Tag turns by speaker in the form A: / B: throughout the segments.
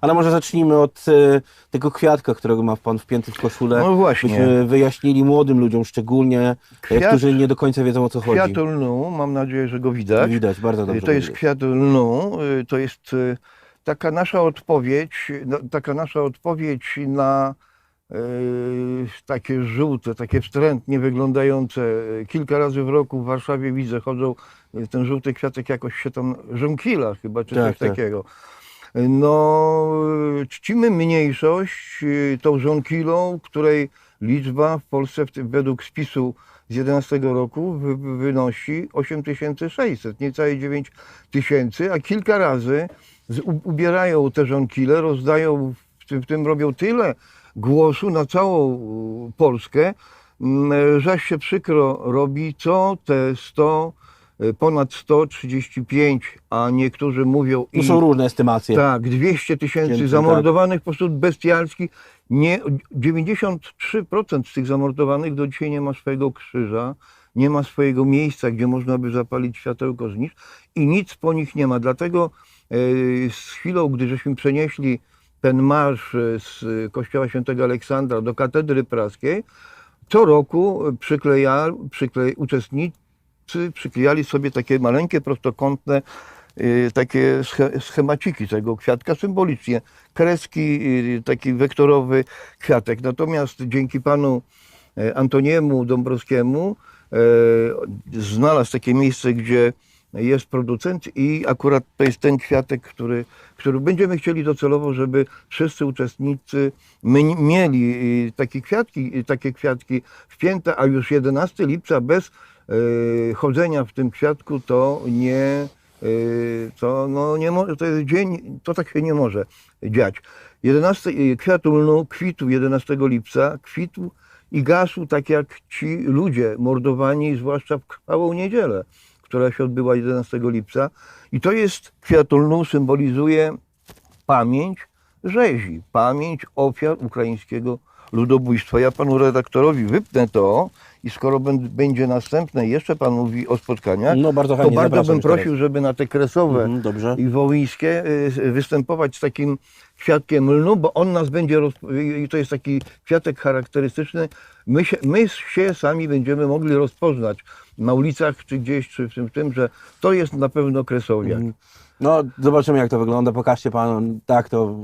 A: Ale może zacznijmy od e, tego kwiatka, którego ma pan wpięty w koszulę.
B: No właśnie.
A: Byśmy wyjaśnili młodym ludziom szczególnie, e,
B: Kwiat-
A: którzy nie do końca wiedzą o co chodzi.
B: Kwiat lnu, mam nadzieję, że go widać.
A: Widać, bardzo dobrze.
B: To jest
A: widać.
B: kwiat lnu, y, to jest taka nasza odpowiedź, no, taka nasza odpowiedź na takie żółte, takie wstrętnie wyglądające. Kilka razy w roku w Warszawie widzę, chodzą, ten żółty kwiatek jakoś się tam żonkila chyba, czy
A: Tak,
B: coś
A: tak.
B: takiego. No, czcimy mniejszość y, tą żonkilą, której liczba w Polsce według spisu z 11 roku wy, wynosi 8600, niecałe 9 tysięcy, a kilka razy ubierają te żonkile, rozdają, w tym, robią tyle głosu na całą Polskę, mm, że się przykro robi, co te 100, y, ponad 135, a niektórzy mówią
A: Tu są różne estymacje.
B: tak, 200 tysięcy
A: Tysięcy,
B: zamordowanych w sposób bestialski. Nie, 93% z tych zamordowanych do dzisiaj nie ma swojego krzyża, nie ma swojego miejsca, gdzie można by zapalić światełko znicz i nic po nich nie ma. Dlatego e, z chwilą, gdy żeśmy przenieśli ten marsz e, z kościoła świętego Aleksandra do katedry praskiej, co roku przykleja, przyklej, uczestnicy przyklejali sobie takie maleńkie, prostokątne y, takie sche- schemaciki tego kwiatka symbolicznie. Kreski, y, taki wektorowy kwiatek. Natomiast dzięki panu e, Antoniemu Dąbrowskiemu e, znalazł takie miejsce, gdzie jest producent i akurat to jest ten kwiatek, który, który będziemy chcieli docelowo, żeby wszyscy uczestnicy mieli y, takie kwiatki, takie kwiatki wpięte, a już 11 lipca bez chodzenia w tym kwiatku to nie, y, to, no nie może, to jest dzień, to tak się nie może dziać. 11, y, kwiatu lnu kwitł 11 lipca, kwitł i gasł tak jak ci ludzie mordowani, zwłaszcza w krwawą niedzielę, która się odbyła 11 lipca. I to jest kwiat lnu, symbolizuje pamięć rzezi, pamięć ofiar ukraińskiego ludobójstwa. Ja panu redaktorowi wypnę to i skoro bę- będzie następne, jeszcze pan mówi o spotkaniach,
A: No bardzo
B: to bardzo bym
A: już teraz.
B: prosił, żeby na te kresowe
A: Mhm,
B: i wołyńskie y, występować z takim kwiatkiem lnu, bo on nas będzie, roz... i to jest taki kwiatek charakterystyczny, my się, my się sami będziemy mogli rozpoznać na ulicach czy gdzieś, czy w tym, w tym że to jest na pewno kresowiak.
A: Mhm. No, zobaczymy jak to wygląda. Pokażcie Pan, tak to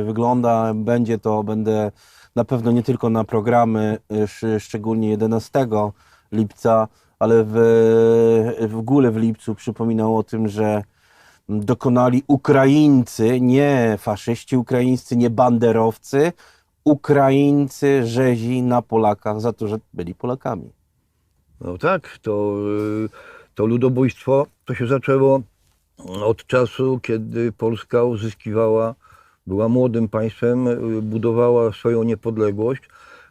A: e, wygląda. Będzie to, będę na pewno nie tylko na programy, sz- szczególnie 11 lipca, ale w, w ogóle w lipcu przypominał o tym, że dokonali Ukraińcy, nie faszyści ukraińscy, nie banderowcy, Ukraińcy rzezi na Polakach za to, że byli Polakami.
B: No tak, to, y, to ludobójstwo to się zaczęło od czasu, kiedy Polska uzyskiwała, była młodym państwem, y, budowała swoją niepodległość,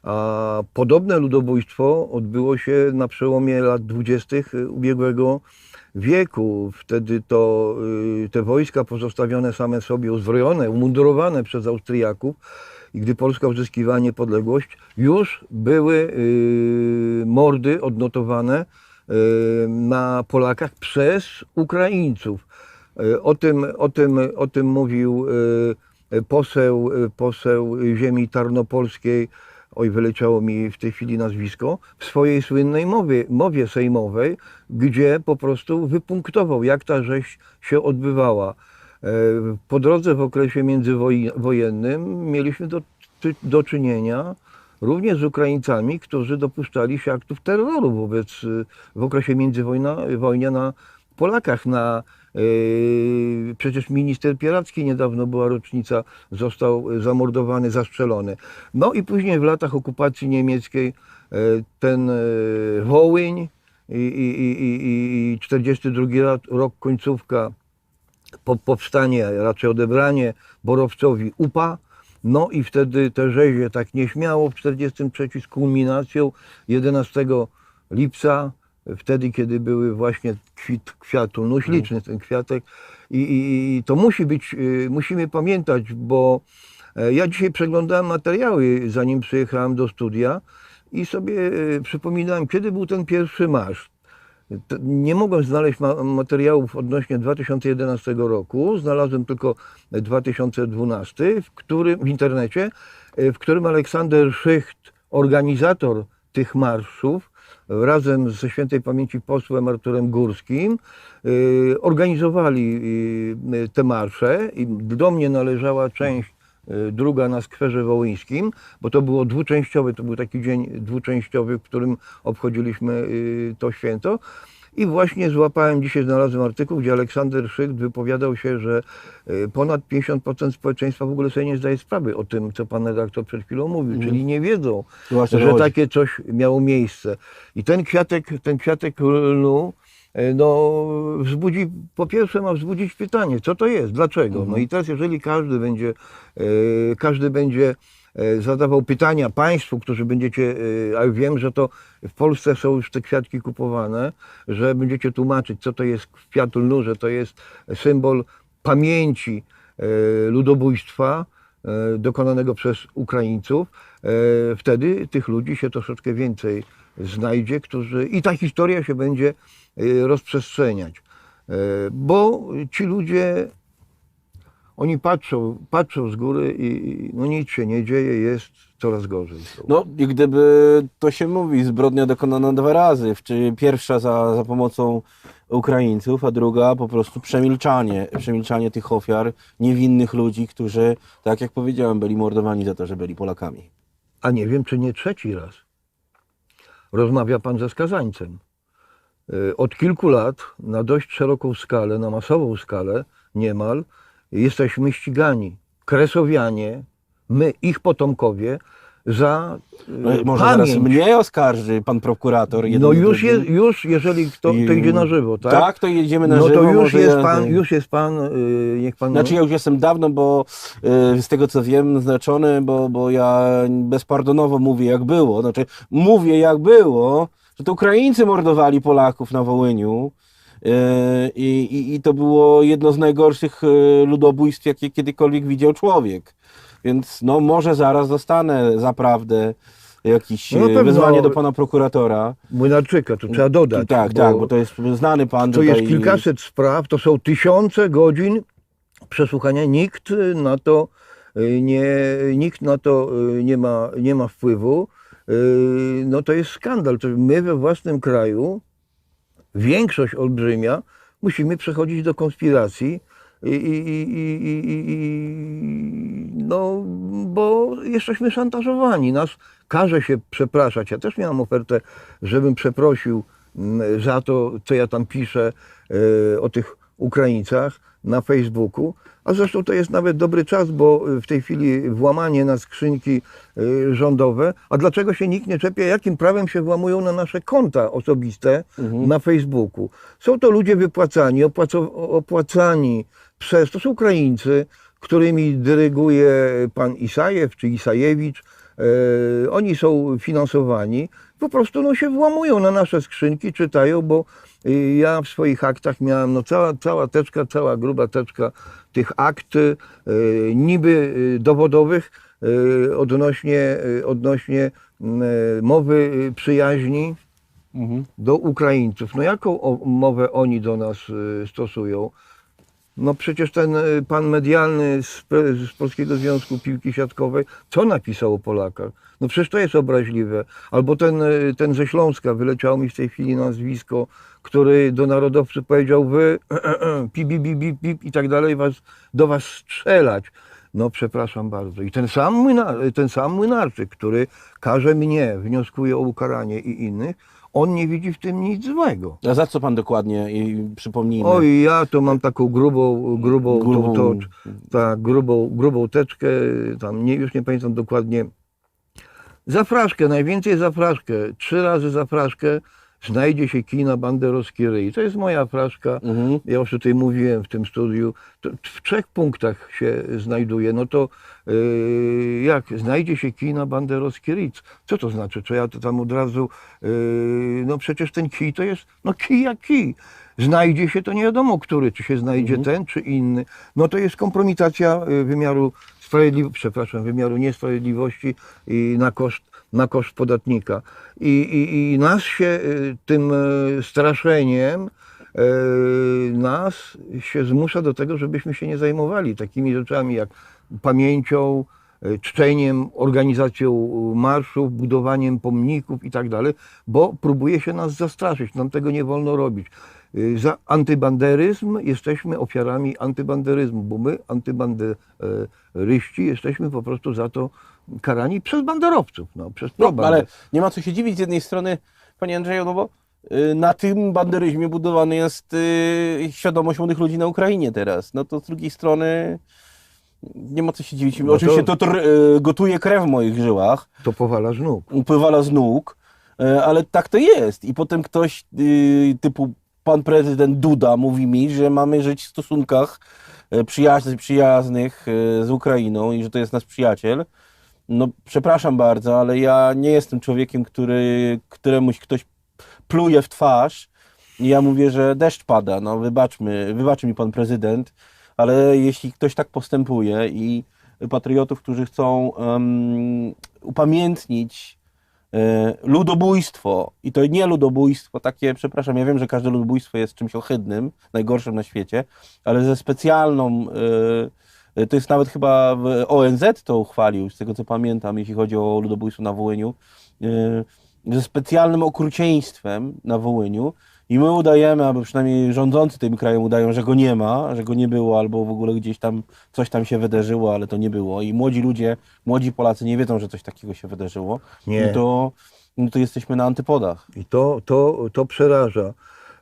B: a podobne ludobójstwo odbyło się na przełomie lat dwudziestych ubiegłego wieku. Wtedy to y, te wojska pozostawione same sobie, uzbrojone, umundurowane przez Austriaków, i gdy Polska uzyskiwała niepodległość, już były y, mordy odnotowane y, na Polakach przez Ukraińców. Y, O tym, o tym, o tym mówił y, poseł, y, poseł ziemi tarnopolskiej, oj wyleciało mi w tej chwili nazwisko, w swojej słynnej mowie, mowie sejmowej, gdzie po prostu wypunktował, jak ta rzeź się odbywała. E, Po drodze w okresie międzywojennym mieliśmy do, do czynienia również z Ukraińcami, którzy dopuszczali się aktów terroru wobec, w okresie międzywojnia na Polakach. Na, przecież minister Pieracki niedawno była rocznica, został zamordowany, zastrzelony. No i później w latach okupacji niemieckiej e, ten e, Wołyń i, i, i, i- i 42 rok, końcówka po, powstanie, raczej odebranie Borowcowi UPA, no i wtedy te rzezie tak nieśmiało w 43 z kulminacją 11 lipca, wtedy kiedy były właśnie kwit, kwiatu, no śliczny ten kwiatek. I, i, i to musi być, y, musimy pamiętać, bo e, ja dzisiaj przeglądałem materiały zanim przyjechałem do studia i sobie y, przypominałem, kiedy był ten pierwszy marsz. t- nie mogłem znaleźć ma- materiałów odnośnie 2011 roku, znalazłem tylko 2012, w którym w internecie, e, w którym Aleksander Szycht, organizator tych marszów, razem ze świętej pamięci posłem Arturem Górskim y, organizowali y, te marsze i do mnie należała część y, druga na skwerze wołyńskim, bo to było dwuczęściowe, to był taki dzień dwuczęściowy, w którym obchodziliśmy y, to święto. I właśnie złapałem, dzisiaj znalazłem artykuł, gdzie Aleksander Szycht wypowiadał się, że y, ponad 50% społeczeństwa w ogóle sobie nie zdaje sprawy o tym, co pan redaktor przed chwilą mówił, czyli nie wiedzą,
A: Właśnie
B: że
A: chodzi.
B: takie coś miało miejsce. I ten kwiatek, ten kwiatek lnu, e, no, wzbudzi, po pierwsze ma wzbudzić pytanie, co to jest, dlaczego? No i teraz, jeżeli każdy będzie, e, każdy będzie zadawał pytania Państwu, którzy będziecie, e, a wiem, że to w Polsce są już te kwiatki kupowane, że będziecie tłumaczyć, co to jest kwiat lnu, że to jest symbol pamięci e, ludobójstwa e, dokonanego przez Ukraińców, e, wtedy tych ludzi się troszeczkę więcej znajdzie, którzy i ta historia się będzie e, rozprzestrzeniać. E, Bo ci ludzie, oni patrzą, patrzą z góry i no nic się nie dzieje, jest coraz gorzej.
A: No i gdyby to się mówi, zbrodnia dokonana dwa razy, w- czy pierwsza za, za pomocą Ukraińców, a druga po prostu przemilczanie, przemilczanie tych ofiar, niewinnych ludzi, którzy, tak jak powiedziałem, byli mordowani za to, że byli Polakami.
B: A nie wiem, czy nie trzeci raz. Rozmawia pan ze skazańcem. Y, Od kilku lat na dość szeroką skalę, na masową skalę niemal, jesteśmy ścigani. Kresowianie, my, ich potomkowie, za
A: No, może
B: pamięć.
A: zaraz mnie oskarży pan prokurator.
B: No już, jest, już jeżeli to, to idzie na żywo, tak?
A: Tak, to jedziemy na
B: no
A: żywo.
B: to już jest,
A: ja-
B: pan, już jest pan, y, niech pan...
A: Znaczy ja już jestem dawno, bo y, z tego co wiem, znaczony, bo, bo ja bezpardonowo mówię jak było. Znaczy mówię jak było, że to Ukraińcy mordowali Polaków na Wołyniu. Y, I, i, I to było jedno z najgorszych y, ludobójstw, jakie kiedykolwiek widział człowiek. Więc no może zaraz dostanę zaprawdę jakieś
B: No
A: y,
B: pewno.
A: wezwanie do pana prokuratora.
B: Młynarczyka, to trzeba dodać.
A: tak,
B: bo-
A: tak, bo to jest znany pan
B: To jest kilkaset spraw, to są tysiące godzin przesłuchania. Nikt na to nie, nikt na to nie ma, nie ma wpływu. No to jest skandal. My we własnym kraju, większość olbrzymia, musimy przechodzić do konspiracji. I, i, i, i, no, bo jesteśmy szantażowani. Nas każe się przepraszać. Ja też miałem ofertę, żebym przeprosił mm, za to, co ja tam piszę e, o tych Ukraińcach na Facebooku. A zresztą to jest nawet dobry czas, bo w tej chwili włamanie na skrzynki e, rządowe. A dlaczego się nikt nie czepia? Jakim prawem się włamują na nasze konta osobiste na Facebooku? Są to ludzie wypłacani, opłacani przez, to są Ukraińcy, którymi dyryguje pan Isajew czy Isajewicz. E, oni są finansowani, po prostu no, się włamują na nasze skrzynki, czytają, bo y, ja w swoich aktach miałem no, cała, cała teczka, cała gruba teczka tych akt y, niby y, dowodowych y, odnośnie, y, odnośnie y, mowy y, przyjaźni
A: Mhm.
B: do Ukraińców. No jaką o, mowę oni do nas stosują? No przecież ten y, pan medialny z, z Polskiego Związku Piłki Siatkowej, co napisał o Polakach? No przecież to jest obraźliwe. Albo ten, y, ten ze Śląska, wyleciało mi w tej chwili nazwisko, który do narodowców powiedział, wy pip, pip, pip, pip i tak dalej, was, do was strzelać. No przepraszam bardzo. I ten sam, młynar, ten sam Młynarczyk, który każe mnie, wnioskuje o ukaranie i innych, on nie widzi w tym nic złego.
A: A za co pan dokładnie i przypomnijmy?
B: Oj, ja to mam taką grubą, grubą,
A: Grubą-
B: grubą. To, tak, grubą, grubą teczkę, tam nie, już nie pamiętam dokładnie. Zafraszkę, najwięcej zafraszkę, trzy razy zafraszkę znajdzie się kina banderowski ryj. To jest moja fraszka,
A: Mhm.
B: ja już tutaj mówiłem w tym studiu, to w trzech punktach się znajduje. No to yy, jak znajdzie się kina banderowski ryj? Co to znaczy? Czy ja to tam od razu, yy, no przecież ten kij to jest, no kij jak kij. Znajdzie się to nie wiadomo który, czy się znajdzie ten, czy inny. No to jest kompromitacja y, wymiaru sprawiedliwości, przepraszam, wymiaru niesprawiedliwości i na koszt na koszt podatnika. I, i, i nas się y, tym y, straszeniem, y, nas się zmusza do tego, żebyśmy się nie zajmowali takimi rzeczami jak pamięcią, czczeniem, organizacją marszów, budowaniem pomników i tak dalej, bo próbuje się nas zastraszyć. Nam tego nie wolno robić. Za antybanderyzm jesteśmy ofiarami antybanderyzmu, bo my, antybanderyści, jesteśmy po prostu za to karani przez banderowców, no, przez
A: No, ale nie ma co się dziwić z jednej strony, panie Andrzeju, no bo y, na tym banderyzmie budowany jest y, świadomość młodych ludzi na Ukrainie teraz. No to z drugiej strony nie ma co się dziwić.
B: No to-
A: Oczywiście to, y, gotuje krew w moich żyłach,
B: To powala z nóg.
A: upływala z nóg, y, ale tak to jest. I potem ktoś y, typu pan prezydent Duda mówi mi, że mamy żyć w stosunkach y, przyjaznych, przyjaznych y, z Ukrainą i że to jest nasz przyjaciel. No, przepraszam bardzo, ale ja nie jestem człowiekiem, który, któremuś ktoś pluje w twarz. I ja mówię, że deszcz pada. No, wybaczmy, wybaczy mi pan prezydent, ale jeśli ktoś tak postępuje i patriotów, którzy chcą em, upamiętnić e, ludobójstwo, i to nie ludobójstwo takie, przepraszam, ja wiem, że każde ludobójstwo jest czymś ohydnym, najgorszym na świecie, ale ze specjalną, e, to jest nawet chyba ONZ to uchwalił, z tego co pamiętam, jeśli chodzi o ludobójstwo na Wołyniu, e, ze specjalnym okrucieństwem na Wołyniu i my udajemy, albo przynajmniej rządzący tym krajem udają, że go nie ma, że go nie było, albo w ogóle gdzieś tam coś tam się wydarzyło, ale to nie było. I młodzi ludzie, młodzi Polacy nie wiedzą, że coś takiego się wydarzyło.
B: Nie.
A: No to, no to jesteśmy na antypodach.
B: I to, to, to przeraża.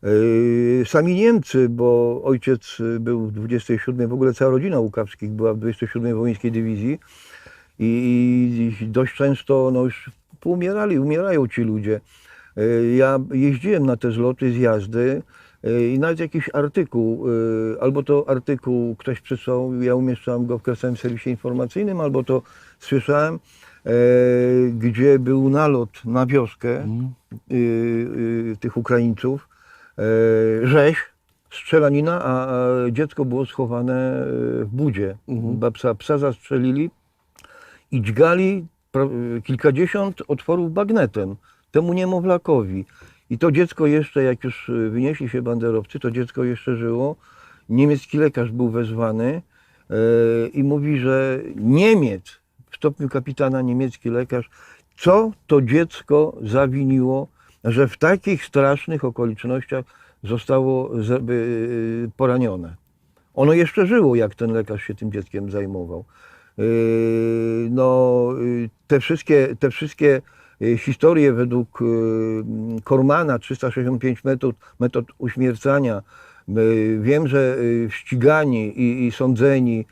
B: Yy, Sami Niemcy, bo ojciec był w 27, w ogóle cała rodzina Łukawskich była w 27 Wołyńskiej Dywizji. I, i dość często no już poumierali, umierają ci ludzie. Yy, Ja jeździłem na te zloty, zjazdy yy, i nawet jakiś artykuł, albo to artykuł ktoś przysłał, ja umieszczałem go w kresowym serwisie informacyjnym, albo to słyszałem, gdzie był nalot na wioskę y, tych Ukraińców, rzeź, strzelanina, a dziecko było schowane w budzie. Ba- Psa, psa zastrzelili i dźgali kilkadziesiąt otworów bagnetem temu niemowlakowi. I to dziecko jeszcze, jak już y, wynieśli się banderowcy, to dziecko jeszcze żyło. Niemiecki lekarz był wezwany e, i mówi, że Niemiec, w stopniu kapitana niemiecki lekarz, co to dziecko zawiniło, że w takich strasznych okolicznościach zostało y, poranione. Ono jeszcze żyło, jak ten lekarz się tym dzieckiem zajmował. Yy, No, yy, te wszystkie, te wszystkie historie według Kormana, 365 metod, metod uśmiercania, wiem, że ścigani i, i sądzeni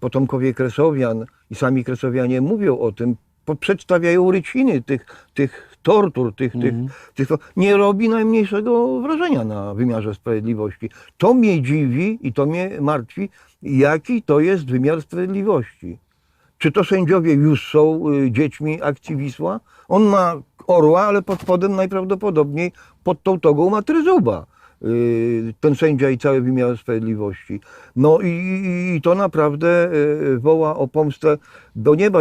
B: potomkowie Kresowian i sami Kresowianie mówią o tym, przedstawiają ryciny tych, tych tortur, tych, tych, tych, nie robi najmniejszego wrażenia na wymiarze sprawiedliwości. To mnie dziwi i to mnie martwi, jaki to jest wymiar sprawiedliwości. Czy to sędziowie już są y, dziećmi akcji Wisła? On ma orła, ale pod spodem najprawdopodobniej pod tą togą ma tryzuba. Y, Ten sędzia i cały wymiar sprawiedliwości. No i, i, i to naprawdę y, woła o pomstę do nieba.